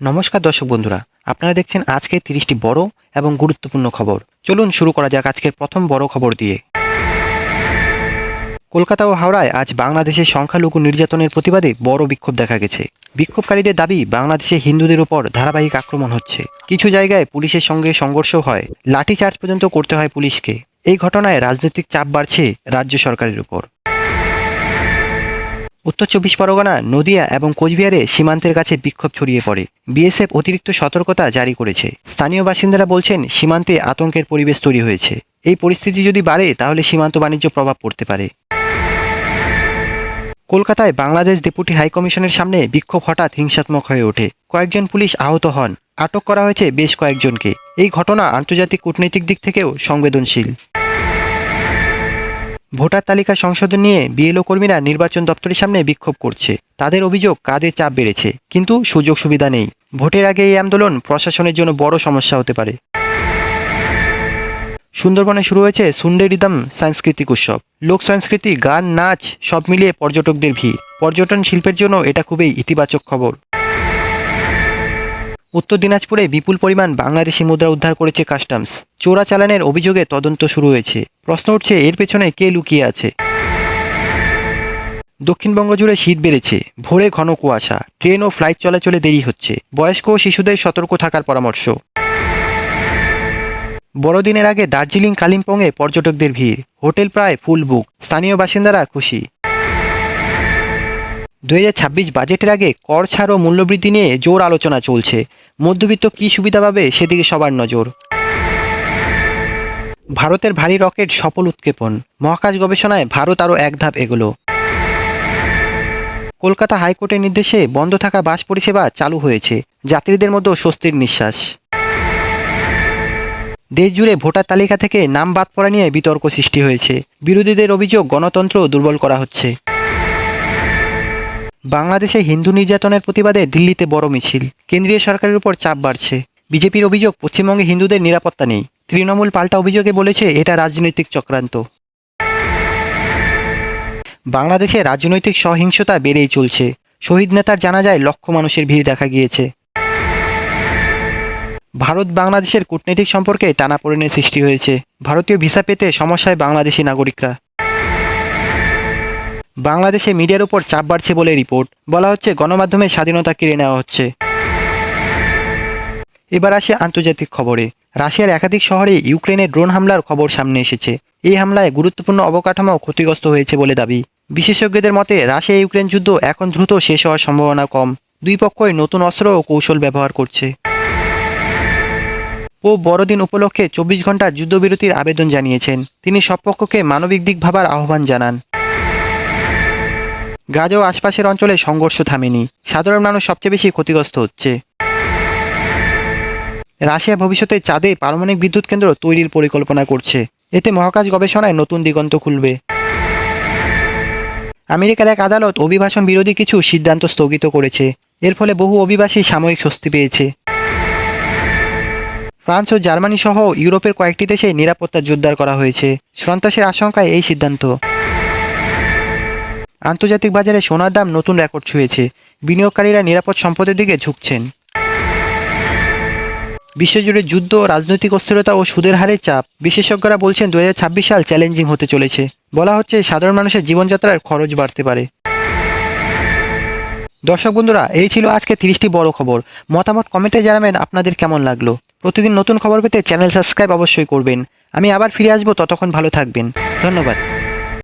নমস্কার দর্শক বন্ধুরা, আপনারা দেখছেন আজকে তিরিশটি বড় এবং গুরুত্বপূর্ণ খবর। চলুন শুরু করা যাক আজকের প্রথম বড় খবর দিয়ে। কলকাতা ও হাওড়ায় আজ বাংলাদেশের সংখ্যালঘু নির্যাতনের প্রতিবাদে বড় বিক্ষোভ দেখা গেছে। বিক্ষোভকারীদের দাবি, বাংলাদেশে হিন্দুদের উপর ধারাবাহিক আক্রমণ হচ্ছে। কিছু জায়গায় পুলিশের সঙ্গে সংঘর্ষ হয়। লাঠিচার্জ পর্যন্ত করতে হয় পুলিশকে। এই ঘটনায় রাজনৈতিক চাপ বাড়ছে রাজ্য সরকারের উপর। উত্তর চব্বিশ পরগনা, নদিয়া এবং কোচবিহারে সীমান্তের কাছে বিক্ষোভ ছড়িয়ে পড়ে। বিএসএফ অতিরিক্ত সতর্কতা জারি করেছে। স্থানীয় বাসিন্দারা বলছেন, সীমান্তে আতঙ্কের পরিবেশ তৈরি হয়েছে। এই পরিস্থিতি যদি বাড়ে, তাহলে সীমান্ত বাণিজ্য প্রভাব পড়তে পারে। কলকাতায় বাংলাদেশ ডেপুটি হাইকমিশনের সামনে বিক্ষোভ হঠাৎ হিংসাত্মক হয়ে ওঠে। কয়েকজন পুলিশ আহত হন। আটক করা হয়েছে বেশ কয়েকজনকে। এই ঘটনা আন্তর্জাতিক কূটনৈতিক দিক থেকেও সংবেদনশীল। ভোটার তালিকা সংশোধন নিয়ে বিএলও কর্মীরা নির্বাচন দপ্তরের সামনে বিক্ষোভ করছে। তাদের অভিযোগ কাদের চাপ বেড়েছে, কিন্তু সুযোগ সুবিধা নেই। ভোটের আগে এই আন্দোলন প্রশাসনের জন্য বড় সমস্যা হতে পারে। সুন্দরবনে শুরু হয়েছে সুন্ডে রিদম সাংস্কৃতিক উৎসব। লোক সংস্কৃতি, গান, নাচ সব মিলিয়ে পর্যটকদের ভিড়। পর্যটন শিল্পের জন্য এটা খুবই ইতিবাচক খবর। উত্তর দিনাজপুরে বিপুল পরিমাণ বাংলাদেশি মুদ্রা উদ্ধার করেছে কাস্টমস। চোরা চালানের অভিযোগে তদন্ত শুরু হয়েছে। প্রশ্ন উঠছে, এর পেছনে কে লুকিয়ে আছে? দক্ষিণবঙ্গ জুড়ে শীত বেড়েছে। ভোরে ঘন কুয়াশা। ট্রেন ও ফ্লাইট চলাচলে দেরি হচ্ছে। বয়স্ক ও শিশুদের সতর্ক থাকার পরামর্শ। বড়দিনের আগে দার্জিলিং কালিম্পংয়ে পর্যটকদের ভিড়। হোটেল প্রায় ফুল বুক। স্থানীয় বাসিন্দারা খুশি। দু হাজার ছাব্বিশ বাজেটের আগে কর ছাড় ও মূল্যবৃদ্ধি নিয়ে জোর আলোচনা চলছে। মধ্যবিত্ত কী সুবিধা পাবে সেদিকে সবার নজর। ভারতের ভারী রকেট সফল উৎক্ষেপণ। মহাকাশ গবেষণায় ভারত আরও এক ধাপ এগোলো। কলকাতা হাইকোর্টের নির্দেশে বন্ধ থাকা বাস পরিষেবা চালু হয়েছে। যাত্রীদের মধ্যে স্বস্তির নিঃশ্বাস। দেশ জুড়ে ভোটার তালিকা থেকে নাম বাদ পড়া নিয়ে বিতর্ক সৃষ্টি হয়েছে। বিরোধীদের অভিযোগ গণতন্ত্র দুর্বল করা হচ্ছে। বাংলাদেশে হিন্দু নির্যাতনের প্রতিবাদে দিল্লিতে বড় মিছিল। কেন্দ্রীয় সরকারের উপর চাপ বাড়ছে। বিজেপির অভিযোগ, পশ্চিমবঙ্গে হিন্দুদের নিরাপত্তা নেই। তৃণমূল পাল্টা অভিযোগে বলেছে, এটা রাজনৈতিক চক্রান্ত। বাংলাদেশে রাজনৈতিক সহিংসতা বেড়েই চলছে। শহীদ নেতার জানা যায় লক্ষ মানুষের ভিড় দেখা গিয়েছে। ভারত বাংলাদেশের কূটনৈতিক সম্পর্কে টানাপোড়েনের সৃষ্টি হয়েছে। ভারতীয় ভিসা পেতে সমস্যায় বাংলাদেশি নাগরিকরা। বাংলাদেশে মিডিয়ার উপর চাপ বাড়ছে বলে রিপোর্ট। বলা হচ্ছে গণমাধ্যমের স্বাধীনতা কেড়ে নেওয়া হচ্ছে। এবার আসে আন্তর্জাতিক খবরে। রাশিয়ার একাধিক শহরে ইউক্রেনের ড্রোন হামলার খবর সামনে এসেছে। এই হামলায় গুরুত্বপূর্ণ অবকাঠামো ক্ষতিগ্রস্ত হয়েছে বলে দাবি। বিশেষজ্ঞদের মতে রাশিয়া ইউক্রেন যুদ্ধ এখন দ্রুত শেষ হওয়ার সম্ভাবনা কম। দুই পক্ষই নতুন অস্ত্র ও কৌশল ব্যবহার করছে। ও বড়দিন উপলক্ষে চব্বিশ ঘণ্টা যুদ্ধবিরতির আবেদন জানিয়েছেন। তিনি সব পক্ষকে মানবিক দিক ভাবার আহ্বান জানান। গাজা ও আশপাশের অঞ্চলে সংঘর্ষ থামেনি। সাধারণ মানুষ সবচেয়ে বেশি ক্ষতিগ্রস্ত হচ্ছে। রাশিয়া ভবিষ্যতে চাঁদে পারমাণবিক বিদ্যুৎ কেন্দ্র তৈরির পরিকল্পনা করছে। এতে মহাকাশ গবেষণায় নতুন দিগন্ত খুলবে। আমেরিকার এক আদালত অভিবাসন বিরোধী কিছু সিদ্ধান্ত স্থগিত করেছে। এর ফলে বহু অভিবাসী সাময়িক স্বস্তি পেয়েছে। ফ্রান্স ও জার্মানি সহ ইউরোপের কয়েকটি দেশে নিরাপত্তা জোরদার করা হয়েছে। সন্ত্রাসের আশঙ্কায় এই সিদ্ধান্ত। আন্তর্জাতিক বাজারে সোনার দাম নতুন রেকর্ড ছুঁয়েছে। বিনিয়োগকারীরা নিরাপদ সম্পদের দিকে ঝুঁকছেন। বিশ্বজুড়ে যুদ্ধ, রাজনৈতিক অস্থিরতা ও সুদের হারের চাপ। বিশেষজ্ঞরা বলছেন দু হাজার ছাব্বিশ সাল চ্যালেঞ্জিং হতে চলেছে। বলা হচ্ছে সাধারণ মানুষের জীবনযাত্রার খরচ বাড়তে পারে। দর্শক বন্ধুরা, এই ছিল আজকে তিরিশটি বড় খবর। মতামত কমেন্টে জানাবেন আপনাদের কেমন লাগল। প্রতিদিন নতুন খবর পেতে চ্যানেল সাবস্ক্রাইব অবশ্যই করবেন। আমি আবার ফিরে আসব, ততক্ষণ ভালো থাকবেন। ধন্যবাদ।